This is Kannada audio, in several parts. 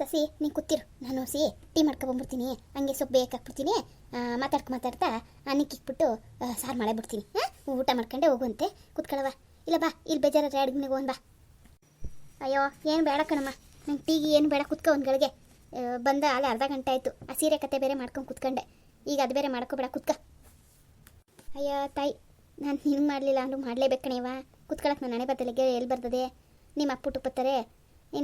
ಸಸಿ, ನೀನು ಕೂತಿರು. ನಾನು ಸಿ, ಟೀ ಮಾಡ್ಕೊಬಂದ್ಬಿಡ್ತೀನಿ. ಹಂಗೆ ಸೊಪ್ಪು ಬೇಕಾಕ್ಬಿಡ್ತೀನಿ ಮಾತಾಡ್ಕೊ ಮಾತಾಡ್ತಾ ಅನ್ನಕ್ಕೆ ಇಕ್ಬಿಟ್ಟು ಸಾರು ಮಾಡೇ ಬಿಡ್ತೀನಿ. ಹಾಂ ಊಟ ಮಾಡ್ಕೊಂಡೆ ಹೋಗುವಂತೆ. ಕೂತ್ಕೊಳ್ಳವ ಇಲ್ಲ, ಬಾ, ಇಲ್ಲಿ ಬೇಜಾರಾದ್ರೆ ಮನೆಗೆ ಹೋಗೋಣ ಬಾ. ಅಯ್ಯೋ, ಏನು ಬೇಡ ಕಣಮ್ಮ. ನಂಗೆ ಟೀಗಿ ಏನು ಬೇಡ, ಕುತ್ಕೊ ಒಂದು ಗಳಿಗೆ. ಬಂದ ಅಲ್ಲಿ ಅರ್ಧ ಗಂಟೆ ಆಯಿತು. ಆ ಸೀರೆ ಕತೆ ಬೇರೆ ಮಾಡ್ಕೊಂಡು ಕೂತ್ಕೊಂಡೆ. ಈಗ ಅದು ಬೇರೆ ಮಾಡ್ಕೋಬೇಡ, ಕುತ್ಕ. ಅಯ್ಯೋ, ತಾಯಿ, ನಾನು ಹಿಂಗೆ ಮಾಡಲಿಲ್ಲ ಅಂದ್ರೂ ಮಾಡಲೇಬೇಕು ಕಣೇವ ಕುತ್ಕೊಳಕ್ಕೆ ನಾನೇ ಹಣೆ ಬತ್ತಲಿಗೆ ಎಲ್ಲಿ ಬರ್ತದೆ? ನಿಮ್ಮ ಅಪ್ಪುಟ್ಟು ಬತ್ತಾರೆ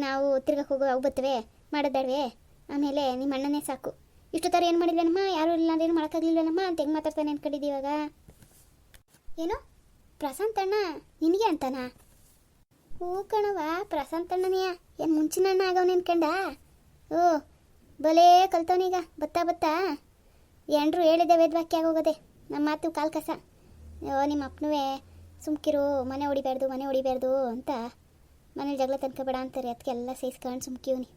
ನಾವು ತಿರ್ಗಕ್ಕೆ ಹೋಗೋ ಅವು ಬರ್ತವೆ. ಮಾಡೋದಾಡ್ವೆ ಆಮೇಲೆ ನಿಮ್ಮ ಅಣ್ಣನೇ ಸಾಕು. ಇಷ್ಟು ಥರ ಏನು ಮಾಡಿಲ್ಲನಮ್ಮ ಯಾರೂ ಇಲ್ಲ ಅಂದ್ರೆ ಏನು ಮಾಡೋಕ್ಕಾಗಲಿಲ್ಲನಮ್ಮ ಅಂತ ಹೆಂಗೆ ಮಾತಾಡ್ತಾನೆ ಅನ್ಕೊಂಡಿದ್ದೀವಿ ಇವಾಗ. ಏನು? ಪ್ರಶಾಂತ್ ಅಣ್ಣ, ನಿನಗೆ ಅಂತಾನಾ? ಹೂ ಕಣವ ಪ್ರಶಾಂತ್ ಅಣ್ಣನೆಯ ಏನು ಮುಂಚಿನ ಅಣ್ಣ ಆಗವನೆ ಅನ್ಕಂಡ? ಓ, ಬಲೇ ಕಲ್ತವನೀಗ ಬತ್ತಾ ಬತ್ತಾ? ಎಂಡ್ರು ಹೇಳಿದೆ ವೇದ್ವಾಕ್ಯ ಆಗೋಗದೆ. ನಮ್ಮ ಮಾತು ಕಾಲ್ ಕಸ. ಓ, ನಿಮ್ಮ ಅಪ್ಪನೂ ಸುಮ್ಕಿರು, ಮನೆ ಹೊಡಿಬಾರ್ದು ಮನೆ ಹೊಡಿಬಾರ್ದು ಅಂತ ಮನೇಲಿ ಜಗಳ ತನ್ಕೋಬೇಡ ಅಂತಾರೆ. ಅದಕ್ಕೆಲ್ಲ ಸೇಸ್ಕೊಂಡು ಸುಮ್ಕಿವ್ನಿ.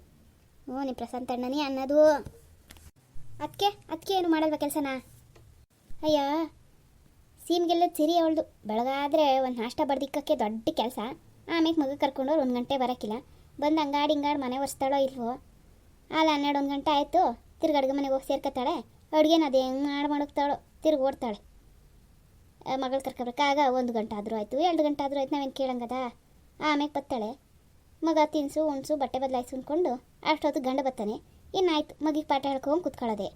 ಹ್ಞೂ ನಿಮ್ಮ ಪ್ರಶಾಂತ್ ಅಣ್ಣನೇ ಅನ್ನೋದು. ಅದಕ್ಕೆ ಅದಕ್ಕೆ ಏನು ಮಾಡಲ್ವಾ ಕೆಲಸನ? ಅಯ್ಯ ಸೀಮ್ಗೆಲ್ಲ ಸಿರಿ ಅವಳದು. ಬೆಳಗಾದ್ರೆ ಒಂದು ನಾಷ್ಟ ಬಡ್ದಿಕ್ಕಕ್ಕೆ ದೊಡ್ಡ ಕೆಲಸ. ಆಮೇಲೆ ಮಗ ಕರ್ಕೊಂಡೋರು ಒಂದು ಗಂಟೆ ಬರೋಕ್ಕಿಲ್ಲ ಬಂದು ಅಂಗಾಡಿ ಹಿಂಗಾಡಿ ಮನೆ ಒರೆಸ್ತಾಳೋ ಇಲ್ವೋ? ಅಲ್ಲ ಹನ್ನೆರಡು, ಒಂದು ಗಂಟೆ ಆಯಿತು. ತಿರ್ಗಿ ಅಡುಗೆ ಮನೆಗೆ ಹೋಗಿ ಸೇರ್ಕೊತಾಳೆ. ಅಡುಗೆನ ಅದು ಹೆಂಗೆ ಮಾಡಿ ಮಾಡೋಗ್ತಾಳೋ? ತಿರ್ಗಿ ಓಡ್ತಾಳೆ. ಮಗಳು ಕರ್ಕೊಬೇಕಾಗ ಒಂದು ಗಂಟೆ ಆದರೂ ಆಯಿತು ಎರಡು ಗಂಟೆ ಆದರೂ ಆಯ್ತು, ನಾವೇನು ಕೇಳಂಗದ? ಆಮೇಲೆ ಬತ್ತಾಳೆ. ಮಗ ತಿನ್ಸು, ಉಣ್ಸು, ಬಟ್ಟೆ ಬದಲಾಯಿಸು ಅಂದ್ಕೊಂಡು ಅಷ್ಟೊತ್ತು ಗಂಡ ಬರ್ತಾನೆ. ಇನ್ನಾಯ್ತು, ಮಗಿಗೆ ಪಾಠ ಹೇಳ್ಕೊಂಡು ಕುತ್ಕೊಳ್ಳೋದೆ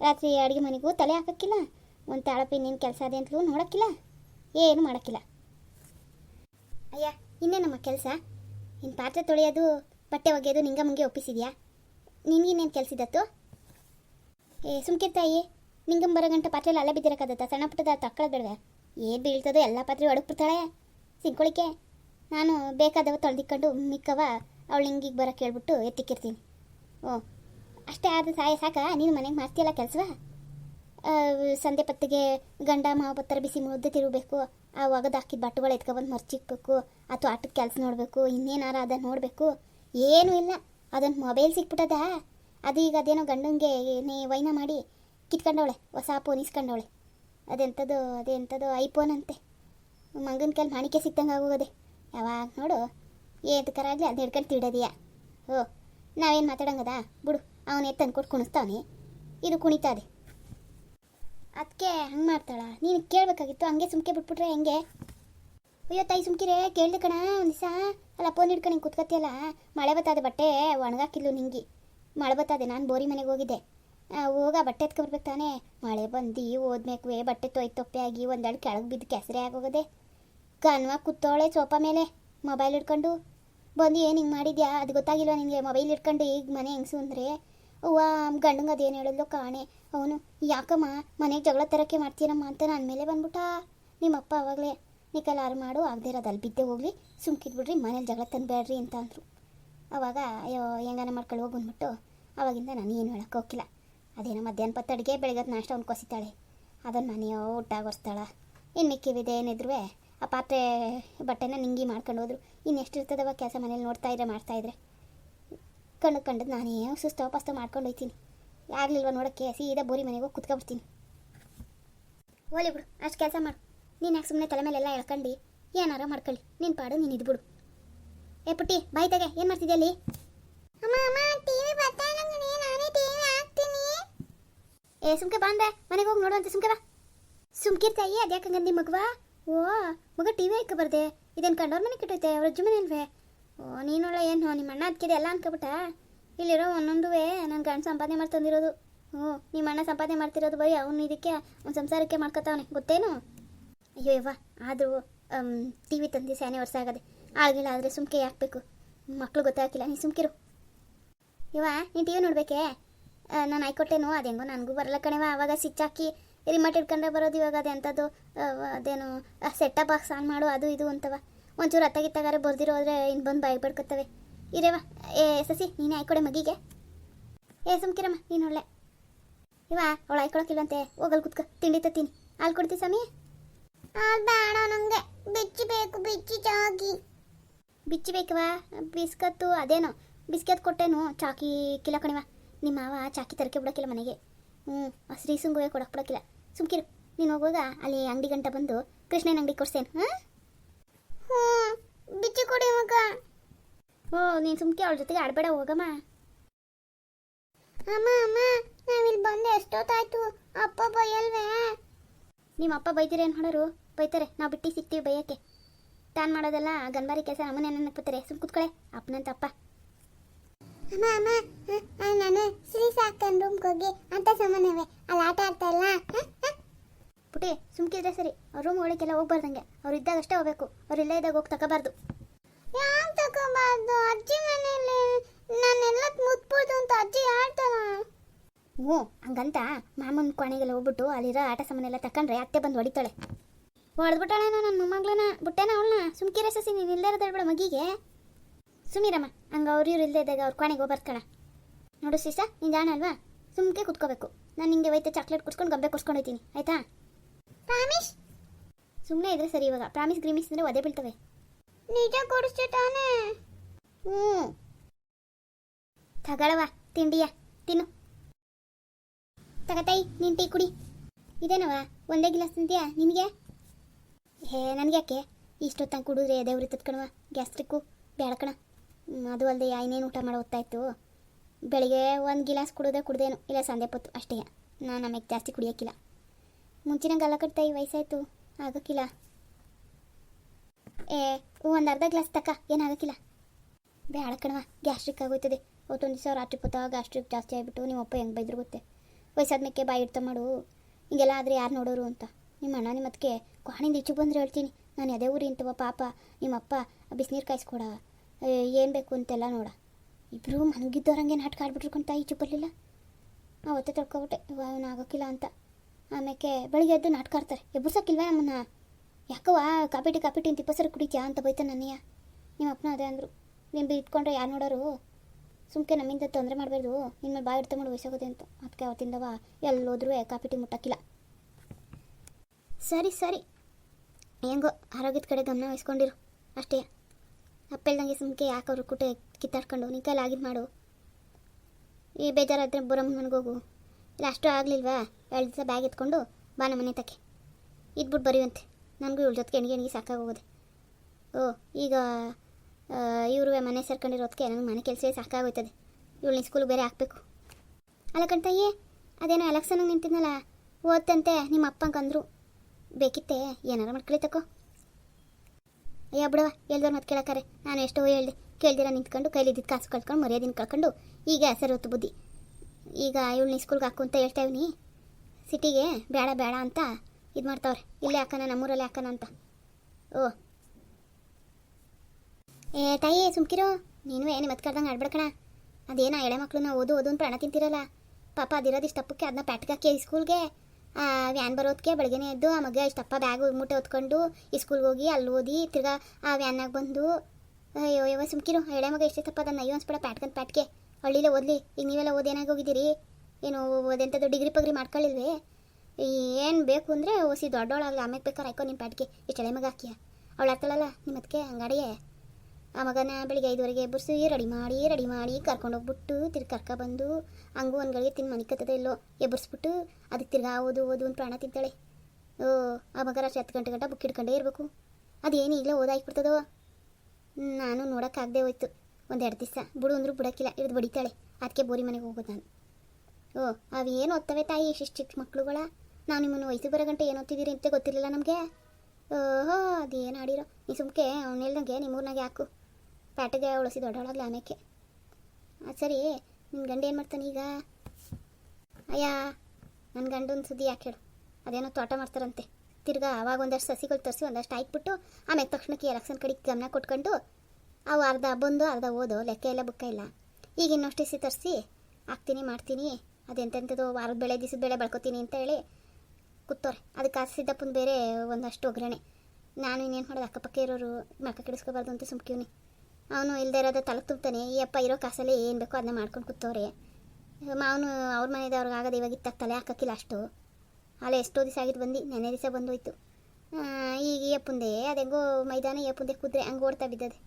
ರಾತ್ರಿ ಅಡುಗೆ ಮನೆಗೂ ತಲೆ ಹಾಕಕ್ಕಿಲ್ಲ. ಒಂದು ತಾಳಪ್ಪ ಇನ್ನೇನು ಕೆಲಸ ಅದೇ ಅಂತಲೂ ನೋಡೋಕ್ಕಿಲ್ಲ. ಏನು ಮಾಡೋಕ್ಕಿಲ್ಲ. ಅಯ್ಯ ಇನ್ನೇ ನಮ್ಮ ಕೆಲಸ? ಇನ್ನು ಪಾತ್ರೆ ತೊಳೆಯೋದು, ಬಟ್ಟೆ ಒಗೆಯೋದು ನಿಂಗ ಮುಂಗೆ ಒಪ್ಪಿಸಿದ್ಯಾ? ನಿನ್ಗಿನ್ನೇನು ಕೆಲಸ ಇದ್ದತ್ತು? ಏ ಸುಮ್ಕಿರ್ತಾಯಿ ನಿಂಗಮ್ ಬರೋ ಗಂಟೆ ಪಾತ್ರೆ ಅಲ್ಲ ಬಿದ್ದಿರಕ್ಕಾಗತ್ತ? ಸಣ್ಣ ಪುಟ್ಟದ ತಕ್ಕಳ ಬೇಡವೆ ಏನು ಬೀಳ್ತದೋ ಎಲ್ಲ ಪಾತ್ರೆ ಒಡಗ್ಬಿಡ್ತಾಳೆ ಸಿಂಕೊಳಿಕೆ. ನಾನು ಬೇಕಾದವ ತೊಳೆದಿಕ್ಕೊಂಡು ಮಿಕ್ಕವ ಅವಳು ಹಿಂಗಿಗೆ ಬರೋ ಕೇಳ್ಬಿಟ್ಟು ಎತ್ತಿಕ್ಕಿರ್ತೀನಿ. ಓ, ಅಷ್ಟೇ ಆದ ಸಾಯ ಸಾಕ, ನೀನು ಮನೆಗೆ ಮಾಡ್ತೀಯಲ್ಲ ಕೆಲಸವ? ಸಂಧೆ ಪತ್ತಿಗೆ ಗಂಡ ಮಾವ ಬಿಸಿ ಮುದ್ದೆ ತಿರುಗಬೇಕು, ಆ ಒಗದು ಹಾಕಿದ ಬಟ್ಟೆಗಳು ಎತ್ಕೊಬಂದು ಮರ್ಚಿಕ್ಬೇಕು, ಅಥವಾ ಆಟದ ಕೆಲಸ ನೋಡಬೇಕು, ಇನ್ನೇನಾರ ಅದನ್ನು ನೋಡಬೇಕು, ಏನೂ ಇಲ್ಲ. ಅದೊಂದು ಮೊಬೈಲ್ ಸಿಕ್ಬಿಟ್ಟದ. ಅದು ಈಗ ಅದೇನೋ ಗಂಡಂಗೆ ನೀ ವೈನ ಮಾಡಿ ಕಿತ್ಕೊಂಡವಳೆ, ಹೊಸ ಫೋನ್ ಇಸ್ಕೊಂಡವಳೆ ಅದೆಂಥದ್ದು ಅದೆಂಥದ್ದು ಐಫೋನ್ ಅಂತೆ ಮಂಗನ ಕೈಲಿ ಮಾಣಿಕೆ ಸಿಕ್ತಂಗೆ ಆಗೋಗದೆ. ಯಾವಾಗ ನೋಡು ಏದಕ್ಕರ ಆಗಲಿ ಅದು ಹಿಡ್ಕೊಂಡು ತಿಡೋದಿಯಾ. ಓ, ನಾವೇನು ಮಾತಾಡಂಗದ? ಬಿಡು, ಅವನ ಎತ್ತನ್ ಕೊಟ್ಟು ಕುಣಿಸ್ತಾವನೆ. ಇದು ಕುಣಿತಾದೆ. ಅದಕ್ಕೆ ಹಂಗೆ ಮಾಡ್ತಾಳ? ನೀನು ಕೇಳಬೇಕಾಗಿತ್ತು, ಹಂಗೆ ಸುಮ್ಕೆ ಬಿಟ್ಬಿಟ್ರೆ ಹೆಂಗೆ? ಅಯ್ಯೋ, ತಾಯಿ ಸುಮ್ಕಿರೆ, ಕೇಳ್ದೆ ಕಣ ಒಂದು ದಿವಸ. ಅಲ್ಲ ಫೋನ್ ಹಿಡ್ಕೊಂಡು ಹಿಂಗೆ ಕುತ್ಕತ್ತಿಯಲ್ಲ? ಮಳೆ ಬತ್ತಾದ ಬಟ್ಟೆ ಒಣಗಾಕಿಲ್ಲು ನಿಂಗೆ. ಮಳೆ ಬತ್ತಾದೆ, ನಾನು ಬೋರಿ ಮನೆಗೆ ಹೋಗಿದ್ದೆ. ಹೋಗ, ಬಟ್ಟೆ ಎತ್ಕೊಬರ್ಬೇಕು ತಾನೆ. ಮಳೆ ಬಂದು ಹೋದ್ಮೇಕ್ವೆ ಬಟ್ಟೆ ತೊಯ್ತೊಪ್ಪೆ ಆಗಿ ಒಂದಳು ಕೆಳಗೆ ಬಿದ್ದು ಕೆಸರೆ ಆಗೋಗದೆ ಕನ್ವ ಕೂತೋಳೆ ಸೋಫಾ ಮೇಲೆ. ಮೊಬೈಲ್ ಹಿಡ್ಕೊಂಡು, ಬಂದು ಏನು ಹಿಂಗೆ ಮಾಡಿದ್ಯಾ? ಅದು ಗೊತ್ತಾಗಿಲ್ವ ನಿನಗೆ? ಮೊಬೈಲ್ ಹಿಡ್ಕೊಂಡು ಈಗ ಮನೆ ಹೆಂಗ್ಸು ಅಂದರೆ? ಅವ್ವ ಗಂಡಂಗೆ ಅದೇನು ಹೇಳಿದ್ಲು ಕಾಣೆ. ಅವನು, ಯಾಕಮ್ಮ, ಮನೆಗೆ ಜಗಳ ತರಕ್ಕೆ ಮಾಡ್ತೀರಮ್ಮ ಅಂತ ನನ್ನ ಮೇಲೆ ಬಂದ್ಬಿಟ್ಟ. ನಿಮ್ಮಪ್ಪ ಅವಾಗಲೇ ನಿಕಲಾರು ಮಾಡು, ಆಗದೆ ಇರೋದಲ್ಲಿ ಬಿದ್ದೆ ಹೋಗ್ಲಿ. ಸುಮ್ಕಿದ್ಬಿಡ್ರಿ ಮನೇಲಿ ಜಗಳ ತಂದುಬೇಡ್ರಿ ಅಂತ ಅಂದರು. ಅವಾಗ, ಅಯ್ಯೋ, ಹೆಂಗಾನ ಮಾಡ್ಕೊಂಡು ಹೋಗಿ ಬಂದ್ಬಿಟ್ಟು, ಅವಾಗಿಂದ ನಾನು ಏನು ಹೇಳಕ್ಕೆ ಹೋಗಿಲ್ಲ ಅದೇನೋ ಮಧ್ಯಾಹ್ನ ಪತ್ತು ಅಡುಗೆ ಬೆಳಗ್ಗೆ ನಾಷ್ಟ ಒಂದು ಕೊಸಿತಾಳೆ. ಅದನ್ನು ಮನೆಯೋ ಊಟ ಗೊರ್ಸ್ತಾಳ ಇನ್ನು ಮಿಕ್ಕಿವಿದೆ ಏನಿದ್ರು ಆ ಪಾತ್ರೆ ಬಟ್ಟೆನ ನಿಂಗಿ ಮಾಡ್ಕೊಂಡು ಹೋದ್ರು. ಇನ್ನು ಎಷ್ಟು ಇರ್ತದವ ಕೆಲಸ ಮನೇಲಿ ನೋಡ್ತಾ ಇದ್ರೆ ಮಾಡ್ತಾ ಇದ್ರೆ. ಕಣ್ಣು ಕಂಡದ್ದು ನಾನೇ ಸುಸ್ತು ಪಸ್ತು ಮಾಡ್ಕೊಂಡು ಹೋಯ್ತೀನಿ. ಆಗಲಿಲ್ವ ನೋಡೋಕ್ಕೆ? ಸೀದಾ ಬೋರಿ ಮನೆಗೆ ಹೋಗಿ ಕುತ್ಕೊಬಿಡ್ತೀನಿ ಓಲಿ ಬಿಡು ಅಷ್ಟು ಕೆಲಸ ಮಾಡು. ನೀನು ಯಾಕೆ ಸುಮ್ಮನೆ ತಲೆ ಮೇಲೆಲ್ಲ ಎಳ್ಕೊಂಡು? ಏನಾರ ಮಾಡ್ಕೊಳ್ಳಿ. ನಿನ್ನ ಪಾಡು ನೀನು ಇದ್ಬಿಡು. ಏ ಪುಟ್ಟಿ ಬಾಯ್ ತಗೆ. ಏನು ಮಾಡ್ತಿದ್ದೆ ಅಲ್ಲಿ? ಏ ಸುಮ್ಕೆ ಬಂದೆ ಮನೆಗೆ ಹೋಗಿ ನೋಡುವಂತೆ ಸುಮ್ಕೆ ಬಾ. ಸುಮ್ಕಿರ್ತಾಯಿ ಅದ್ಯಾಕಂಗಂದಿ ಮಗವಾ? ಓ, ಮಗ ಟಿವಿ ಹಾಕಿ ಬರ್ದೆ. ಇದೇನು ಕಂಡವ್ರ ಮನೆ ಕೆಟ್ಟೈತೆ, ಅವ್ರ ಅಜ್ಜಿ ಮನೆ ಅಲ್ವೇ ಓ, ನೀನೊಳ್ಳೆ ಏನು, ನಿಮ್ಮ ಅಣ್ಣ ಅದಕ್ಕಿದೆ ಎಲ್ಲ ಅನ್ಕೊಬಿಟ್ಟ? ಇಲ್ಲಿರೋ ಒಂದೊಂದುವೇ ನನ್ನ ಗಂಡ ಸಂಪಾದನೆ ಮಾಡಿ ತಂದಿರೋದು. ಹ್ಞೂ ನಿಮ್ಮ ಅಣ್ಣ ಸಂಪಾದನೆ ಮಾಡ್ತಿರೋದು ಬರೀ ಅವ್ನು ಇದಕ್ಕೆ ಒಂದು ಸಂಸಾರಕ್ಕೆ ಮಾಡ್ಕೊತಾವನೆ, ಗೊತ್ತೇನು? ಅಯ್ಯೋ ಯವ್ವ, ಆದರೂ ಟಿ ವಿ ತಂದು ಸ್ಯಾನೆ ವರ್ಷ ಆಗದೆ. ಆಗಿಲ್ಲ ಆದರೆ ಸುಮ್ಕೆ ಹಾಕ್ಬೇಕು ಮಕ್ಳು ಗೊತ್ತಾಗಿಲ್ಲ ನೀನು ಸುಮ್ಕಿರು. ಇವ ನೀನು ಟಿ ವಿ ನೋಡ್ಬೇಕೇ ನಾನು ಆಯ್ಕೊಟ್ಟೇನು ಅದು ಹೆಂಗೋ ನನಗೂ ಬರಲ್ಲ ಕಣವ ಆವಾಗ ಸ್ವಿಚ್ ಹಾಕಿ ರಿಮೋಟ್ ಇಟ್ಕೊಂಡ್ರೆ ಬರೋದು? ಇವಾಗ ಅದೆಂಥದ್ದು ಅದೇನು ಸೆಟ್ಟ ಬಾಕ್ಸ್ ಆನ್ ಮಾಡು ಅದು ಇದು ಅಂತವ. ಒಂಚೂರು ಅತ್ತಾಗಿತ್ತಾಗಾರೆ ಬರ್ದಿರೋ ಹೋದ್ರೆ ಇನ್ನು ಬಂದು ಬಾಯಿ ಬಡ್ಕೊತವೆ. ಇರೇವ ಏ ಸಸಿ ನೀನೇ ಆಯ್ಕೊಡೆ ಮಗಿಗೆ. ಏ ಸುಮ್ಕಿರಮ್ಮ ನೀನು ಒಳ್ಳೆ. ಇವ ಅವಳು ಆಯ್ಕೊಳಕ್ಕಿಲ್ಲಂತೆ ಹೋಗಲ್ ಕುತ್ಕ ತಿಂಡಿ ತತ್ತೀನಿ. ಹಾಲು ಕೊಡ್ತಿ ಸಮಿ ಬೇಡ ನಂಗೆ ಬಿಚ್ಚಿ ಬೇಕು ಬಿಚ್ಚಿ ಚಾಕಿ. ಬಿಚ್ಚಿ ಬೇಕವಾ ಬಿಸ್ಕತ್ತು ಅದೇನೋ ಬಿಸ್ಕತ್ ಕೊಟ್ಟೇನು ಚಾಕಿ ಕಿಲ ಕಣಿವ. ನಿಮ್ಮ ಮಾವ ಚಾಕಿ ತರಕೆ ಬಿಡೋಕಿಲ್ಲ ಮನೆಗೆ. ಹ್ಞೂ ಆ ಶ್ರೀಸುಂಗುವೆ ಕೊಡಕ್ಕೆ ಬಿಡೋಕ್ಕಿಲ್ಲ ಸುಮ್ಕಿರು ನೀನು ಹೋಗುವಾಗ ಅಲ್ಲಿ ಅಂಗಡಿ ಗಂಟ ಬಂದು ಕೃಷ್ಣನ ಅಂಗಡಿ ಕೊಡ್ಸೇನು ಹಾಂ ಹ್ಞೂ ಬಿಚ್ಚಿ ಕೊಡಿ ಮಗ. ಓ ನೀನು ಸುಮ್ಕಿ ಅವಳ ಜೊತೆಗೆ ಆಡಬೇಡ ಹೋಗಮ್ಮ. ಅಮ್ಮ ಅಮ್ಮ ನಾವಿಲ್ಲಿ ಬಂದು ಎಷ್ಟೊತ್ತಾಯ್ತು? ಅಪ್ಪ ಬೈಯಲ್ವೇ? ನಿಮ್ಮ ಅಪ್ಪ ಬೈತೀರಿ ಏನು ಮಾಡೋರು ಬೈತಾರೆ. ನಾವು ಬಿಟ್ಟು ಸಿಗ್ತೀವಿ ಬೈಯಕ್ಕೆ. ತಾನು ಮಾಡೋದಲ್ಲ ಗನ್ಬಾರಿ ಕೆಲಸ ನಮ್ಮನೆ ನೆನಪುತ್ತಾರೆ ಸುಮ್ ಕುತ್ಕೊಳ್ಳೆ ಅಪ್ಪನಂತ ಅಪ್ಪ. ಅಮ್ಮ ಅಮ್ಮ ನಾನು ಶ್ರೀ ಸಾಕನ್ ರೂಮ್ಗೆ ಹೋಗಿ ಅಂತ ಸಾಮಾನ್ಯವೇ ಅಲ್ಲಿ ಆಟ ಆಡ್ತಾ ಇಲ್ಲ? ಪುಟಿ ಸುಮ್ಕಿದ್ರೆ ಸರಿ. ಅವ್ರ ರೂಮ್ ಒಳಗೆಲ್ಲ ಹೋಗ್ಬಾರ್ದಂಗೆ. ಅವ್ರು ಇದ್ದಾಗ ಅಷ್ಟೇ ಹೋಗ್ಬೇಕು. ಅವ್ರು ಇಲ್ಲೇ ಇದ್ದಾಗ ಹೋಗಿ ತಗೋಬಾರ್ದು. ಯಾವ ತಗೋಬಾರ್ದು? ಅಜ್ಜಿ ಮನೇಲಿ ನಾನೆಲ್ಲ ಮುತ್ಬೋದು ಅಂತ ಅಜ್ಜಿ ಆಡ್ತಾರ ಹ್ಞೂ ಹಂಗಂತ ಮಾಮನ ಕೋಣೆಗೆಲ್ಲ ಹೋಗ್ಬಿಟ್ಟು ಅಲ್ಲಿರೋ ಆಟ ಸಾಮಾನೆಲ್ಲ ತಕೊಂಡ್ರೆ ಅತ್ತೆ ಬಂದು ಹೊಡಿತಾಳೆ. ಹೊಡೆದ್ಬಿಟ್ಟಾಳೇನೋ ನನ್ನ ಮೊಮ್ಮಗಳನ್ನ. ಬಿಟ್ಟೇನ ಅವಳನ್ನ. ಸುಮ್ಕಿರ ಸಸಿ ನೀನು ಇಲ್ಲೇ ಇರೋದಳ್ಬೇಡ ಮಗಿಗೆ. ಸುಮೀರಮ್ಮ ಹಂಗೆ ಅವ್ರು ಇವ್ರು ಇಲ್ಲದೆ ಇದ್ದಾಗ ಅವ್ರ ಕೋಣೆಗೆ ಹೋಗಿ ಬರ್ತಾಳ ನೋಡು ಸೀಸಾ ನೀನು ಜಾಣ ಅಲ್ವಾ? ಸುಮ್ಕೆ ಕುತ್ಕೋಬೇಕು. ನಾನು ನಿಂಗೆ ಒಯ್ತೆ ಚಾಕ್ಲೇಟ್ ಕುಡ್ಸ್ಕೊಂಡು ಗಂಬೆ ಕುಡ್ಸ್ಕೊಂಡು ಹೋಯ್ತೀನಿ ಆಯ್ತಾ? ಪ್ರಾಮಿಸ್? ಸುಮ್ಮನೆ ಇದ್ರೆ ಸರಿ ಇವಾಗ. ಪ್ರಾಮಿಸ್ ಗ್ರೀಮಿಸ್ ಅಂದರೆ ಒದೆ ಬೀಳ್ತವೆ. ನಿಜ ಕೊಡಿಸ್ತೆ ತಾನೇ? ಹ್ಞೂ ತಗೊಳವ ತಿಂಡಿಯ ತಿನ್ನು. ತಗತೈ ನೀನು ಟೀ ಕುಡಿ. ಇದೇನವ ಒಂದೇ ಗಿಲಾಸ್ ತಿಂತೀಯಾ ನಿನಗೆ? ಹೇ ನನಗೆ ಯಾಕೆ ಇಷ್ಟೊತ್ತಂಗೆ ಕುಡಿದ್ರೆ ದೇವ್ರಿ ತತ್ಕಣವ ಗ್ಯಾಸ್ಟ್ರಿಕ್ಕು ಬೇಡ ಕಣ. ಹ್ಮ್, ಅದು ಅಲ್ಲದೆ ಇನ್ನೇನು ಊಟ ಮಾಡೋ ಗೊತ್ತಾಯಿತು ಬೆಳಿಗ್ಗೆ ಒಂದು ಗಿಲಾಸ್ ಕುಡಿದೆ ಕುಡ್ದೇನು. ಇಲ್ಲ ಸಂದೆ ಪೊತ್ತು ಅಷ್ಟೇ. ನಾನು ನಮಗೆ ಜಾಸ್ತಿ ಕುಡಿಯೋಕ್ಕಿಲ್ಲ ಮುಂಚಿನ ಗಲ್ಲ ಕಟ್ತಾಯಿ ವಯಸ್ಸಾಯ್ತು. ಆಗೋಕ್ಕಿಲ್ಲ ಏ, ಒಂದು ಅರ್ಧ ಗ್ಲಾಸ್ ತಕ್ಕ ಏನಾಗೋಕ್ಕಿಲ್ಲ ಬೇಡ ಕಣವ ಗ್ಯಾಸ್ಟ್ರಿಕ್ ಆಗೋಯ್ತದೆ. ಅವತ್ತೊಂದು ದಿವಸ ರಾತ್ರಿ ಪುತ್ತ ಗ್ಯಾಸ್ಟ್ರಿಕ್ ಜಾಸ್ತಿ ಆಗಿಬಿಟ್ಟು ನಿಮ್ಮ ಅಪ್ಪ ಹೆಂಗೆ ಬೈದ್ರು ಗೊತ್ತೆ? ವಯಸ್ಸಾದ್ಮೇಲೆ ಬಾಯಿ ಇಡ್ತಾ ಮಾಡು. ಹಿಂಗೆಲ್ಲ ಆದರೆ ಯಾರು ನೋಡೋರು ಅಂತ. ನಿಮ್ಮ ಅಣ್ಣ ನಿಮ್ಮ ಅದಕ್ಕೆ ಕ್ವಾಣಿಂದ ಹೆಚ್ಚು ಬಂದರೆ ಹೇಳ್ತೀನಿ. ನಾನು ಅದೇ ಊರಿ ಇಂತವ ಪಾಪ. ನಿಮ್ಮಪ್ಪ ಬಿಸಿನೀರು ಕಾಯಿಸ್ಕೊಡ. ಏನು ಬೇಕು ಅಂತೆಲ್ಲ ನೋಡ. ಇಬ್ಬರು ಮನಗಿದ್ದವ್ರಂಗೆ ನಾಟಕ ಆಡ್ಬಿಟ್ರು ಅಂತ ಈಚೆ ಬರಲಿಲ್ಲ? ಅವತ್ತೇ ತಡ್ಕೊಬಿಟ್ಟೆ ಅವನು ಆಗೋಕ್ಕಿಲ್ಲ ಅಂತ. ಆಮೇಲೆ ಬೆಳಿಗ್ಗೆ ಎದ್ದು ನಾಟಕ ಆಡ್ತಾರೆ. ಎಬ್ಬರ್ಸಕ್ಕಿಲ್ವಾ ಅಮ್ಮನ ಯಾಕವ್ವ, ಕಾಪಿಟಿ ಕಾಪಿಟಿ ಅಂತ ಇಪ್ಪತ್ತು ಕುಡಿತೀಯಾ ಅಂತ ಬೈತ ನನ್ನಯ್ಯ ನಿಮ್ಮ ಅಪ್ಪನ ಅದೇ ಅಂದರು. ನೀನು ಇಟ್ಕೊಂಡ್ರೆ ಯಾರು ನೋಡೋರು? ಸುಮ್ಕೆ ನಮ್ಮಿಂದ ತೊಂದರೆ ಮಾಡಬಾರ್ದು ನಿನ್ನ ಬಾಯಿ ಇಡ್ತಾ ಮಾಡಿ ವಯಸ್ಸಾಗೋದೆ ಅಂತ. ಅದಕ್ಕೆ ಅವತ್ತಿಂದವ ಎಲ್ಲೋದ್ರೂ ಕಾಪಿಟಿ ಮುಟ್ಟಕ್ಕಿಲ್ಲ ಸರಿ ಸರಿ. ಹೆಂಗೋ, ಆರೋಗ್ಯದ ಕಡೆ ಗಮನ ವಹಿಸ್ಕೊಂಡಿರು. ಅಷ್ಟೇ. ಅಪ್ಪೆಲ್ದಂಗೆ ಸುಮ್ಕೆ ಯಾಕೆ ಅವ್ರ ಕುಟೆ ಕಿತ್ತಾಡ್ಕೊಂಡು ನಿನ್ನ ಕೈಲಿ ಆಗಿದ್ದು ಮಾಡು. ಈ ಬೇಜಾರಾದ್ರೆ ಬರಮ್ಮ ಹೋಗು. ಇಲ್ಲ, ಅಷ್ಟು ಆಗಲಿಲ್ವಾ? ಎರಡು ದಿವಸ ಬ್ಯಾಗ್ ಎತ್ಕೊಂಡು ಬಾ ನಮ್ಮ ಮನೆ ತಕ್ಕೆ. ಇದ್ಬಿಟ್ಟು ಬರೆಯುವಂತೆ ನನಗೂ ಇವಳ ಜೊತೆಗೆ ಎಣ್ಗೆ ಎಣ್ಗೆ ಸಾಕಾಗೋದೆ ಓ, ಈಗ ಇವ್ರ ಮನೆ ಸೇರ್ಕೊಂಡಿರೋದಕ್ಕೆ ನನಗೆ ಮನೆ ಕೆಲಸ ಸಾಕಾಗೋಯ್ತದೆ. ಇವಳನ್ನ ಸ್ಕೂಲಿಗೆ ಬೇರೆ ಹಾಕ್ಬೇಕು. ಅಲ್ಲ ಕಣ್ತಯ್ಯೇ, ಅದೇನೋ ಎಲೆಕ್ಷನ್ಗೆ ನಿಂತಿದ್ನಲ್ಲ? ಓದ್ತಂತೆ, ನಿಮ್ಮ ಅಪ್ಪಂಗೆ ಬೇಕಿತ್ತೆ? ಏನಾರ ಮಾಡ್ಕೊಳ್ಳಿ ತಕೋ. ಅಯ್ಯ ಬಿಡವ ಎಲ್ದವ್ರು ಮತ್ತೆ ಕೇಳಕ್ಕಾರೆ ನಾನು ಎಷ್ಟೋ ಹೇಳ್ದೆ. ಕೇಳ್ದಿರ ನಿಂತ್ಕೊಂಡು ಕೈಲಿದ್ದಿದ್ದು ಕಾಸು ಕಳ್ಕೊಂಡು ಮರ್ಯಾದಿನ ಕಳ್ಕೊಂಡು ಈಗ ಹೊತ್ತು ಬುದ್ಧಿ. ಈಗ ಇವಳನ್ನ ಸ್ಕೂಲ್ಗೆ ಹಾಕು ಅಂತ ಹೇಳ್ತಾ ಇವ್ನಿ. ಸಿಟಿಗೆ ಬೇಡ ಬೇಡ ಅಂತ ಇದು ಮಾಡ್ತಾವ್ರೆ. ಇಲ್ಲೇ ಹಾಕೋಣ, ನಮ್ಮೂರಲ್ಲಿ ಹಾಕೋಣ ಅಂತ. ಓ. ಏ, ತಾಯಿ, ಸುಮ್ಕಿರೋ. ನೀನು ಏನು ಮತ್ತೆ ಕರ್ದಂಗೆ ಆಡ್ಬಿಡ್ಕಣ. ಅದೇನ ಎಳೆ ಮಕ್ಕಳನ್ನ ಓದು ಓದು ಅಂತ ಪ್ರಾಣ ತಿಂತಿರಲ್ಲ. ಪಾಪ ಅದಿರೋದಿಷ್ಟು ತಪ್ಪಕ್ಕೆ ಅದನ್ನ ಪ್ಯಾಟ್ಗೆ ಹಾಕಿ ಸ್ಕೂಲ್ಗೆ ವ್ಯಾನ್ ಬರೋದಕ್ಕೆ ಬೆಳಗ್ಗೆ ಎದ್ದು ಆ ಮಗ ಇಷ್ಟಪ್ಪ ಬ್ಯಾಗ್ ಮುಟ್ಟೆ ಹೊತ್ಕೊಂಡು ಈ ಸ್ಕೂಲ್ಗೆ ಹೋಗಿ ಅಲ್ಲಿ ಓದಿ ತಿರ್ಗಾ ಆ ವ್ಯಾನ್ನಾಗ ಬಂದು, ಅಯ್ಯೋ ಯವ ಸುಮ್ಕಿರು, ಎಳೆ ಮಗ ಎಷ್ಟೇ ತಪ್ಪ ಅದನ್ನ ಅಯ್ಯೋ ಅನ್ಸ್ಬೇಡ ಪ್ಯಾಟ್ಕಂತ ಪ್ಯಾಟ್ಗೆ. ಹಳ್ಳಿಲೇ ಓದಲಿ, ಈಗ ನೀವೆಲ್ಲ ಓದೇನಾಗಿ ಹೋಗಿದ್ದೀರಿ? ಏನು ಓದೆಂಥದ್ದು ಡಿಗ್ರಿ ಪಗ್ರಿ ಮಾಡ್ಕೊಳ್ಳಿಲ್ವೇ? ಏನು ಬೇಕು ಅಂದರೆ ಓಸಿ ದೊಡ್ಡವಳಾಗಲಿ ಆಮೇಲೆ ಬೇಕಾದ್ರೆ ಹಾಕೋ ನಿಮ್ಮ ಪ್ಯಾಟ್ಗೆ. ಇಷ್ಟು ಮಗ ಹಾಕಿಯ? ಅವಳು ಹಾಕ್ತಾಳಲ್ಲ ನಿಮ್ಮ ಅದಕ್ಕೆ ಹಂಗಾಡಿಯೇ ಆ ಮಗನ ಬೆಳಿಗ್ಗೆ ಐದುವರೆಗೆ ಎಬ್ಬರಿಸಿ, ರೆಡಿ ಮಾಡಿ ರೆಡಿ ಮಾಡಿ ಕರ್ಕೊಂಡು ಹೋಗ್ಬಿಟ್ಟು ತಿರ್ಗಿ ಕರ್ಕ ಬಂದು ಹಂಗೂ ಒಂದು ಗಳಿಗೆ ತಿನ್ನು ಮನೆ ಕತ್ತದ ಇಲ್ಲೋ, ಎಬ್ಬರಿಸ್ಬಿಟ್ಟು ಅದಕ್ಕೆ ತಿರ್ಗಾ ಓದು ಓದು ಒಂದು ಪ್ರಾಣ ತಿಂತಾಳೆ. ಓ, ಆ ಮಗ ರಾತ್ರಿ ಹತ್ತು ಗಂಟೆ ಗಂಟ ಬುಕ್ ಇಟ್ಕೊಂಡೇ ಇರಬೇಕು. ಅದೇನು ಈಗಲೇ ಓದಾಕ್ಬಿಡ್ತದೋ ನಾನು ನೋಡೋಕ್ಕಾಗದೆ ಹೋಯ್ತು. ಒಂದೆರಡು ದಿವಸ. ಬಿಡು ಅಂದ್ರೂ ಬಿಡೋಕ್ಕಿಲ್ಲ ಇವ್ದು ಬಡಿತಾಳೆ. ಅದಕ್ಕೆ ಬೋರಿ ಮನೆಗೆ ಹೋಗೋದು ನಾನು. ಓ ಅವೇನು ಓದ್ತವೆ ತಾಯಿ ಇಷ್ಟು ಚಿಕ್ಕ ಮಕ್ಕಳುಗಳ ನಾವು ನಿಮ್ಮನ್ನು ವಯಸ್ಸಿಗೆ ಬರೋ ಗಂಟೆ ಏನು ಓದ್ತಿದ್ದೀರಿ ಅಂತ ಗೊತ್ತಿರಲಿಲ್ಲ ನಮಗೆ? ಓಹೋ, ಅದೇನು ಆಡಿರೋ. ನೀ ಸುಮ್ಕೆ ಅವ್ನು ಹೇಳ್ದಂಗೆ ನಿಮ್ಮೂರ್ನಾಗೆ ಹಾಕು. ಪ್ಯಾಟಿಗೆ ಉಳಿಸಿ ದೊಡ್ಡವಳಾಗ್ಲಿ ಆಮೇಕೆ? ಅದು ಸರಿ ನಿನ್ನ ಗಂಡ ಏನು ಮಾಡ್ತಾನೆ ಈಗ? ಅಯ್ಯ ನನ್ನ ಗಂಡನ ಸುದ್ದಿ ಯಾಕೆ ಹೇಳು? ಅದೇನೋ ತೋಟ ಮಾಡ್ತಾರಂತೆ. ತಿರ್ಗಾ ಅವಾಗ ಒಂದಷ್ಟು ಸಸಿಗಳು ತರಿಸಿ ಒಂದಷ್ಟು ಹಾಕ್ಬಿಟ್ಟು ಆಮೇಲೆ ತಕ್ಷಣಕ್ಕೆ ಎಲೆಕ್ಷನ್ ಕಡೆಗೆ ಗಮನ ಕೊಟ್ಕೊಂಡು ಅವು ಅರ್ಧ ಬಂದು ಅರ್ಧ ಓದು, ಲೆಕ್ಕ ಎಲ್ಲ ಬುಕ್ಕ ಇಲ್ಲ. ಈಗ ಇನ್ನಷ್ಟು ಸಿ ತರಿಸಿ ಹಾಕ್ತೀನಿ, ಮಾಡ್ತೀನಿ ಅದೆಂತೆಂಥದ್ದು ವಾರದ ಬೆಳೆ ದಿವಸದ ಬೆಳೆ ಬೆಳ್ಕೊತೀನಿ ಅಂತ ಹೇಳಿ ಕೂತವ್ರೆ. ಅದಕ್ಕೆ ಆ ಸಿದ್ದಪ್ಪನ ಬೇರೆ ಒಂದಷ್ಟು ಒಗ್ಗರಣೆ ನಾನು ಇನ್ನೇನು ಮಾಡೋದು? ಅಕ್ಕಪಕ್ಕ ಇರೋರು, ಮಕ್ಕ ಕೆಡಿಸ್ಕೋಬಾರ್ದು ಅಂತ ಸುಮ್ಕಿವ್ನಿ. ಅವನು ಇಲ್ಲದೆ ಇರೋದ ತಲೆ ತುಂಬ್ತಾನೆ ಈ ಅಪ್ಪ, ಇರೋ ಕಾಸಲ್ಲಿ ಏನು ಬೇಕೋ ಅದನ್ನ ಮಾಡ್ಕೊಂಡು ಕೂತವ್ರೆ. ಮಾವನು ಅವ್ರ ಮನೆಯವ್ರಿಗೆ ಆಗೋದು ಇವಾಗ ಇತ್ತಾಗ ತಲೆ ಹಾಕಕ್ಕಿಲ್ಲ ಅಷ್ಟು. ಅಲ್ಲೇ ಎಷ್ಟೋ ದಿವಸ ಆಗಿದ್ದು ಬಂದು ನೆನೆ ದಿವಸ ಬಂದೋಯ್ತು. ಈಗ ಈ ಅಪ್ಪಂದೆ ಅದೆಂಗೋ ಮೈದಾನ ಈ ಅಪ್ಪಂದೆ ಕುದ್ರೆ, ಹಂಗೆ ಓಡ್ತಾ ಬಿದ್ದದೆ.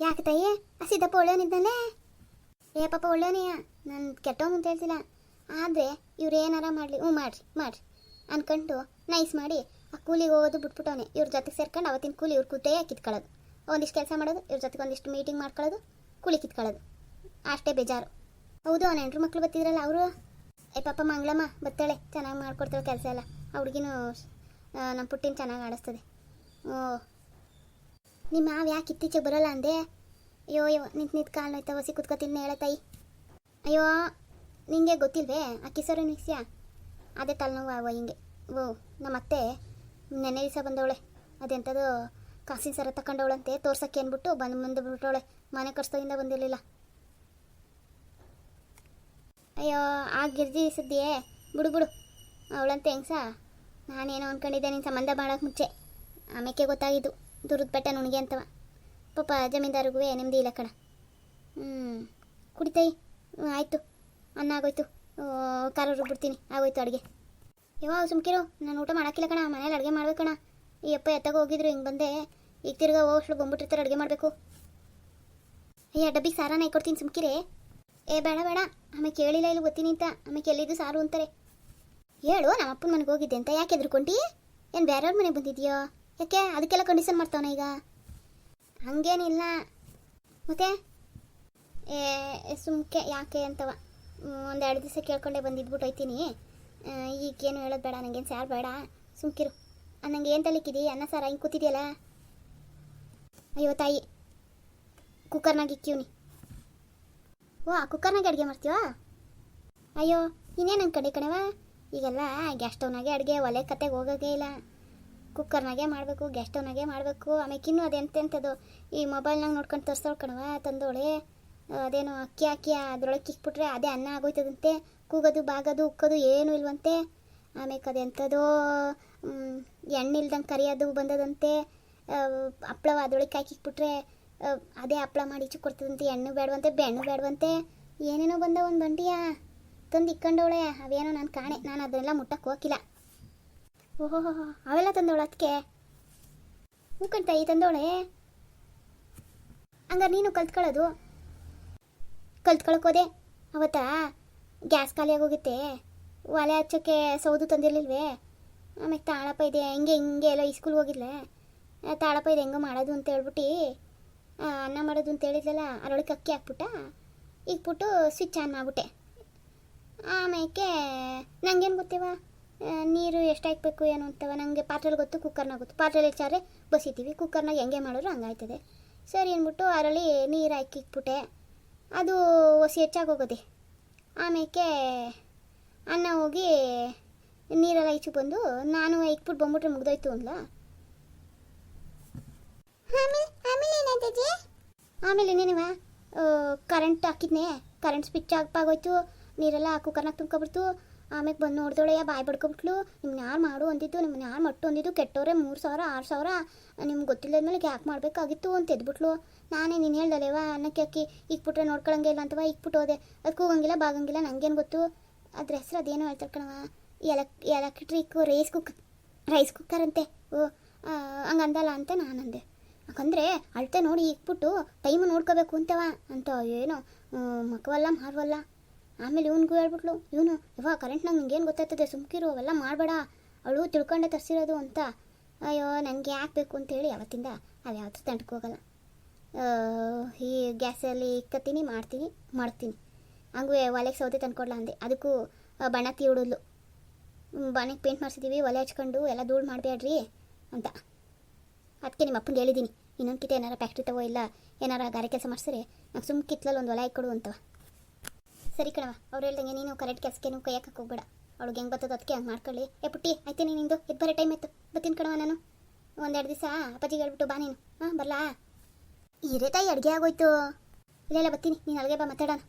ಯಾಕೆ ತಾಯಿ ಆ ಸಿದ್ದಪ್ಪ ಒಳ್ಳೆಯವನಿದ್ದಾನೆ? ಏ ಪಾಪ, ಒಳ್ಳೆಯವನೇಯ? ನಾನು ಕೆಟ್ಟವನು ಅಂತ ಹೇಳ್ತಿಲ್ಲ. ಆದರೆ, ಇವ್ರು ಏನಾರ ಮಾಡಲಿ? ಹ್ಞೂ, ಮಾಡ್ರಿ ಮಾಡ್ರಿ. ಅನ್ಕೊಂಡು ನೈಸ್ ಮಾಡಿ ಆ ಕೂಲಿಗೆ ಹೋಗೋದು ಬಿಟ್ಬಿಟ್ಟವನೇ. ಇವ್ರ ಜೊತೆಗೆ ಸೇರ್ಕೊಂಡು ಅವತ್ತಿನ ಕೂಲಿ ಇವ್ರ ಕೂತೇ ಕಿತ್ಕೊಳ್ಳೋದು ಒಂದಿಷ್ಟು ಕೆಲಸ ಮಾಡೋದು, ಇವ್ರ ಜೊತೆಗೆ ಒಂದಿಷ್ಟು ಮೀಟಿಂಗ್ ಮಾಡ್ಕೊಳ್ಳೋದು, ಕುಳಿ ಕಿತ್ಕೊಳ್ಳೋದು. ಅಷ್ಟೇ ಬೇಜಾರು. ಹೌದು, ಅವ್ನ ಹೆಂಡ್ರು ಮಕ್ಳು ಬತ್ತಿದ್ರಲ್ಲ ಅವರು? ಏ, ಪಾಪ ಮಂಗಳಮ್ಮ, ಬತ್ತಾಳೆ, ಚೆನ್ನಾಗಿ ಮಾಡ್ಕೊಡ್ತಾಳೆ ಕೆಲಸ ಎಲ್ಲ. ಆ ಹುಡುಗಿನೂ ನಮ್ಮ ಪುಟ್ಟಿನ ಚೆನ್ನಾಗಿ ಆಡಿಸ್ತದೆ. ಓ. ನಿಮ್ಮ ಮಾವ ಯಾಕೆ ಇತ್ತೀಚೆಗೆ ಬರೋಲ್ಲ ಅಂದೆ? ಅಯ್ಯೋ ಅಯ್ಯೋ, ನಿಂತು ನಿಂತು ಕಾಲು ನೋಯ್ತಾ ಹೊಸಿ ಕುತ್ಕೊತೀನಿ ಹೇಳತ್ತಾಯಿ ತಾಯಿ. ಅಯ್ಯೋ, ನಿಂಗೆ ಗೊತ್ತಿಲ್ವೇ? ಆ ಕಿಸರು ನಿಸ್ಯ ಅದೇ ತಲೆನೋವು ಅವ ಹಿಂಗೆ. ಓ ನಮ್ಮ ಅತ್ತೆ ನೆನೆ ದಿವಸ ಬಂದವಳೆ. ಅದೆಂಥದ್ದು ಕಾಸಿನ ಸರ ತಕೊಂಡವಳಂತೆ, ತೋರ್ಸಕ್ಕೆ ಅಂದ್ಬಿಟ್ಟು ಬಂದು ಮುಂದೆ ಬಿಟ್ಟವಳೆ ಮನೆ ಕಟ್ಸ್ದಾಗಿಂದ ಬಂದಿರಲಿಲ್ಲ. ಅಯ್ಯೋ, ಆ ಗಿರ್ಜಿ ಸುದ್ದಿಯೇ, ಬಿಡು ಬಿಡು. ಅವಳಂತೆ ಹೆಂಗ್ಸ? ನಾನೇನೋ ಅನ್ಕೊಂಡಿದ್ದೆ ನಿನ್ನ ಸಂಬಂಧ ಮಾಡೋಕೆ ಮುಂಚೆ ಆಮೇಲೆ ಗೊತ್ತಾಗಿದ್ದು, ದುರ್ದ ಬೆಟ್ಟ ನುಣಿಗೆ ಅಂತವ. ಪಾಪ ಜಮೀನ್ದಾರಿಗೂ ನೆಮ್ಮದಿ ಇಲ್ಲ ಕಣ. ಹ್ಞೂ ಕುಡಿತೈ. ಆಯಿತು. ಅನ್ನ ಆಗೋಯ್ತು. ಬಿಡ್ತೀನಿ ರುಬ್ಬಿಡ್ತೀನಿ. ಆಗೋಯ್ತು ಅಡುಗೆ. ಯಾವ ಸುಮ್ಕಿರು. ನಾನು ಊಟ ಮಾಡೋಕ್ಕಿಲ್ಲ ಕಣ. ಮನೇಲಿ ಅಡುಗೆ ಮಾಡ್ಬೇಕಣ ಈ ಅಪ್ಪ ಎತ್ತಾಗ ಹೋಗಿದ್ರು, ಹಿಂಗೆ ಬಂದೆ. ಈಗ ತಿರ್ಗಾ ಹೋಗ್ಲು ಬಂದ್ಬಿಟ್ಟಿರ್ತಾರೆ, ಅಡುಗೆ ಮಾಡಬೇಕು. ಅಯ್ಯ, ಡಬ್ಬಿ ಸಾರಾನ ಕೊಡ್ತೀನಿ ಸುಮ್ಕಿರೇ. ಏ, ಬೇಡ ಬೇಡ. ಆಮೇಲೆ ಕೇಳಿಲ್ಲ ಇಲ್ಲಿ ಗೊತ್ತೀನಿ ಅಂತ. ಆಮೇಲೆ ಎಲ್ಲಿದ್ದು ಸಾರು ಅಂತಾರೆ. ಹೇಳು ನಮ್ಮ ಅಪ್ಪನ ಮನೆಗೆ ಹೋಗಿದ್ದೆ ಅಂತ. ಯಾಕೆ ಎದ್ರುಕೊಂಡಿ ಏನು ಬೇರೆಯವ್ರ ಮನೆಗೆ ಬಂದಿದ್ಯೋ? ಯಾಕೆ? ಅದಕ್ಕೆಲ್ಲ ಕಂಡೀಷನ್ ಮಾಡ್ತಾವನ ಈಗ. ಹಂಗೇನಿಲ್ಲ. ಮತ್ತೆ? ಏ ಸುಮ್ಕೆ, ಯಾಕೆ ಅಂತವ? ಒಂದೆರಡು ದಿವಸ ಕೇಳ್ಕೊಂಡೆ ಬಂದಿದ್ಬಿಟ್ಟು ಹೋಯ್ತೀನಿ ಈಗೇನು ಹೇಳೋದು ಬೇಡ ನನಗೇನು ಸಾರು ಬೇಡ. ಸುಮ್ಕಿರು. ನಂಗೆ ಏನು ತಲಿಕ್ಕಿದಿ ಅನ್ನ, ಸಾರ, ಹಿಂಗೆ ಕೂತಿದೆಯಲ್ಲ? ಅಯ್ಯೋ, ತಾಯಿ. ಕುಕ್ಕರ್ನಾಗ ಇಕ್ಕಿವ್ನಿ ಓ, ಆ ಕುಕ್ಕರ್ನಾಗೆ ಅಡುಗೆ ಮಾಡ್ತೀವಾ ಅಯ್ಯೋ, ಇನ್ನೇನು ಕಡೆ ಕಣವ ಈಗೆಲ್ಲ ಗ್ಯಾಸ್ ಸ್ಟವ್ನಾಗೆ ಅಡುಗೆ, ಒಲೆ ಕತೆಗೆ ಹೋಗೋದೇ ಇಲ್ಲ. ಕುಕ್ಕರ್ನಾಗೆ ಮಾಡಬೇಕು ಗ್ಯಾಸ್ ಸ್ಟವ್ನಾಗೆ ಮಾಡಬೇಕು. ಆಮೇಲೆ ಇನ್ನೂ ಅದೆಂತೆಂಥದ್ದು ಈ ಮೊಬೈಲ್ನಾಗ ನೋಡ್ಕೊಂಡು ತರ್ಸೋಳು ಕಣವ ತಂದೋಳೆ. ಅದೇನು ಅಕ್ಕಿ ಹಾಕಿ ಅದರೊಳಗೆ ಕಿಕ್ಬಿಟ್ರೆ ಅದೇ ಅನ್ನ ಆಗೋಯ್ತದಂತೆ. ಕೂಗೋದು, ಬಾಗೋದು, ಉಕ್ಕೋದು ಏನೂ ಇಲ್ವಂತೆ. ಆಮೇಲೆ ಅದೆಂಥದೋ ಎಣ್ಣಿಲ್ದಂಗೆ ಕರಿಯೋದು ಬಂದದಂತೆ ಹಪ್ಳ ಅದೊಳಗೆ ಹಾಕಿಕ್ಬಿಟ್ರೆ ಅದೇ ಹಪ್ಳ ಮಾಡಿ ಕೊಡ್ತದಂತೆ, ಎಣ್ಣೆ ಬೇಡವಂತೆ, ಬೆಣ್ಣು ಬೇಡವಂತೆ, ಏನೇನೋ ಬಂದ ಒಂದು ಬಂಡಿಯ, ತಂದು ಇಕ್ಕಂಡವಳೆ, ಅವೇನೋ ನಾನು ಕಾಣೆ, ನಾನು ಅದನ್ನೆಲ್ಲ ಮುಟ್ಟಕ್ಕೆ ಹೋಗಿಲ್ಲ ಓಹೋ ಅವೆಲ್ಲ ತಂದವಳು ಅದಕ್ಕೆ ಹ್ಞೂ ತಾಯಿ ತಂದವಳೆ? ಹಂಗಾರೆ ನೀನು ಕಲ್ತ್ಕೊಳ್ಳೋದು? ಕಲ್ತ್ಕೊಳಕೋದೆ ಅವತ್ತ? ಗ್ಯಾಸ್ ಖಾಲಿಯಾಗಿ ಹೋಗುತ್ತೆ? ಒಲೆ ಹಚ್ಚೋಕ್ಕೆ ಸೌದು ತಂದಿರಲಿಲ್ವೇ? ಆಮೇಲೆ ತಾಳಪ್ಪ ಇದೆ, ಹೆಂಗೆ ಹಿಂಗೆ ಎಲ್ಲ ಇಸ್ಕೂಲ್ಗೆ ಹೋಗಿದ್ಲೆ? ತಾಳಪ್ಪ ಇದೆ, ಹೆಂಗೋ ಮಾಡೋದು ಅಂತ ಹೇಳ್ಬಿಟ್ಟು ಅನ್ನ ಮಾಡೋದು ಅಂತ ಹೇಳಿದ್ಲಲ್ಲ, ಅದರೊಳಗೆ ಅಕ್ಕಿ ಹಾಕ್ಬಿಟ್ಟ ಇಕ್ಬಿಟ್ಟು ಸ್ವಿಚ್ ಆನ್ ಮಾಡಿಬಿಟ್ಟೆ. ಆಮೇಲೆ ನಂಗೇನು ಗೊತ್ತೇವ? ನೀರು ಎಷ್ಟು ಹಾಕ್ಬೇಕು, ಏನು ಅಂತವ ನನಗೆ ಪಾತ್ರೆಲಿ ಗೊತ್ತು ಕುಕ್ಕರ್ನಾಗ ಗೊತ್ತು. ಪಾತ್ರೆಲಿ ಹೆಚ್ಚಾರೆ ಬಸಿತೀವಿ ಕುಕ್ಕರ್ನಾಗ ಹೆಂಗೆ ಮಾಡಿದ್ರು ಹಂಗಾಯ್ತದೆ. ಸರಿ ಅಂದ್ಬಿಟ್ಟು ಅದರಲ್ಲಿ ನೀರು ಹಾಕಿ ಇಕ್ಬಿಟ್ಟೆ ಅದು ಒಸಿ ಹೆಚ್ಚಾಗಿ ಹೋಗೋದೆ. ಆಮೇಲೆ ಅನ್ನ ಹೋಗಿ ನೀರೆಲ್ಲ ಈಚೆ ಬಂದು ನಾನು ಇಕ್ಬಿಟ್ಟು ಬಂದ್ಬಿಟ್ರೆ ಮುಗ್ದೋಯ್ತು ಅಂದ್ಲ. ಆಮೇಲೆ ಇನ್ನೇನವ ಕರೆಂಟ್ ಹಾಕಿದ್ನೆ. ಕರೆಂಟ್ ಸ್ವಿಚ್ ಆಗೋಯ್ತು. ನೀರೆಲ್ಲ ಕುಕ್ಕರ್ನಾಗ ತುಂಬ್ಕೊಬಿಡ್ತು. ಆಮೇಲೆ ಬಂದು ನೋಡ್ದೊಳೆ ಬಾಯಿ ಬಡ್ಕೊಬಿಟ್ಲು. ನಿಮ್ಗೆ ಯಾರು ಮಾಡು ಅಂದಿದ್ದು ನಿಮ್ಗೆ ಯಾರು ಮಟ್ಟು ಅಂದಿದ್ದು ಕೆಟ್ಟವ್ರೆ ಮೂರು ಸಾವಿರ ಆರು ಸಾವಿರ. ನಿಮ್ಗೆ ಗೊತ್ತಿಲ್ಲದ ಮೇಲೆ ಯಾಕೆ ಮಾಡಬೇಕಾಗಿತ್ತು ಅಂತ ಎದ್ಬಿಟ್ಲು. ನಾನೇ ನೀನು ಹೇಳ್ದಲೇವಾ ಅನ್ನಕ್ಕೆ ಅಕ್ಕಿ ಇಕ್ಬಿಟ್ರೆ ನೋಡ್ಕೊಳಂಗೆ ಇಲ್ಲ ಅಂತವ ಇಕ್ಬಿಟ್ಟು ಹೋದೆ. ಅದು ಕೂಗಂಗಿಲ್ಲ ಬಾಗಂಗಿಲ್ಲ ನಂಗೇನು ಗೊತ್ತು? ಅದ್ರ ಹೆಸ್ರು ಅದೇನೋ ಹೇಳ್ತಾರೆ ಕಣವ elec electric rice cook rice cooker ಅಂತೆ. ಓ ಹಂಗಂದಲ್ಲ ಅಂತ ನಾನು ಅಂದೆ ಯಾಕಂದರೆ ಅಳತೆ ನೋಡಿ ಇಕ್ಬಿಟ್ಟು ಟೈಮು ನೋಡ್ಕೋಬೇಕು ಅಂತವ. ಅಂತ ಏನೋ ಮಕ್ಕವಲ್ಲ ಮಾರ್ವಲ್ಲ. ಆಮೇಲೆ ಇವನಿಗೂ ಹೇಳ್ಬಿಟ್ಲು ಇವನು ಇವಾಗ ಕರೆಂಟ್ನಾಗ ನಿಂಗೇನು ಗೊತ್ತಾಗ್ತದೆ? ಸುಮ್ಕಿರು ಅವೆಲ್ಲ ಮಾಡಬೇಡ. ಅವಳು ತಿಳ್ಕೊಂಡೆ ತರಿಸಿರೋದು ಅಂತ. ಅಯ್ಯೋ ನನಗೆ ಯಾಕೆ ಬೇಕು ಅಂತೇಳಿ ಅವತ್ತಿಂದ ಅದು ಹೋಗಲ್ಲ. ಆ, ಈ ಗ್ಯಾಸಲ್ಲಿ ಇಕ್ಕತ್ತೀನಿ ಮಾಡ್ತೀನಿ ಮಾಡ್ತೀನಿ. ಹಂಗೂ ಒಲೆಗೆ ಸೌದೆ ತಂದ್ಕೊಡ್ಲ ಅಂದೆ. ಅದಕ್ಕೂ ಬಣ್ಣ ತೀಡಿದ್ಲು ಬಣ್ಣಕ್ಕೆ ಪೇಂಟ್ ಮಾಡಿಸಿದ್ದೀವಿ ಒಲೆ ಹಚ್ಕೊಂಡು ಎಲ್ಲ ಧೂಳು ಮಾಡಬೇಡ್ರಿ ಅಂತ. ಅದಕ್ಕೆ ನಿಮ್ಮ ಅಪ್ಪನಿಗೆ ಹೇಳಿದ್ದೀನಿ ಇನ್ನೊಂದು ಕಿತ ಏನಾರ ಫ್ಯಾಕ್ಟ್ರಿ ತಗೋ ಇಲ್ಲ, ಏನಾರ ಗಾರೆ ಕೆಲಸ ಮಾಡಿಸ್ರೆ ನಂಗೆ ಸುಮ್ಮ ಕಿತ್ಲಲ್ಲಿ ಒಂದು ಒಲೆ ಕೊಡು ಅಂತವ ಸರಿ ಕಣವ ಅವ್ರು ಹೇಳ್ದಂಗೆ ನೀನು ಕರೆಕ್ಟ್ ಕೆಲಸಕ್ಕೇನು ಕೈ ಹಾಕಕ್ಕೆ ಹೋಗ್ಬೇಡ ಅವಳಿಗೆ ಹೆಂಗೆ ಬರ್ತದೆ ಅದಕ್ಕೆ ಹಂಗೆ ಮಾಡ್ಕೊಳ್ಳಿ. ಏ ಪುಟ್ಟಿ, ಆಯ್ತು ನಿಂದು? ಇದು ಬರೋ ಟೈಮ್ ಆಯ್ತು. ಬರ್ತೀನಿ ಕಣವ ನಾನು. ಒಂದೆರಡು ದಿವಸ ಅಪ್ಪಾಜಿಗೆ ಹೇಳ್ಬಿಟ್ಟು ಬಾ ನೀನು. ಹಾಂ, ಬರಲಾ? ಇರೇ ತಾಯಿ ಅಡುಗೆ ಆಗೋಯ್ತು. ಇಲ್ಲ ಇಲ್ಲ, ಬರ್ತೀನಿ. ನೀನು ಅಲ್ಲಿಗೆ ಬಾ, ಮಾತಾಡೋಣ.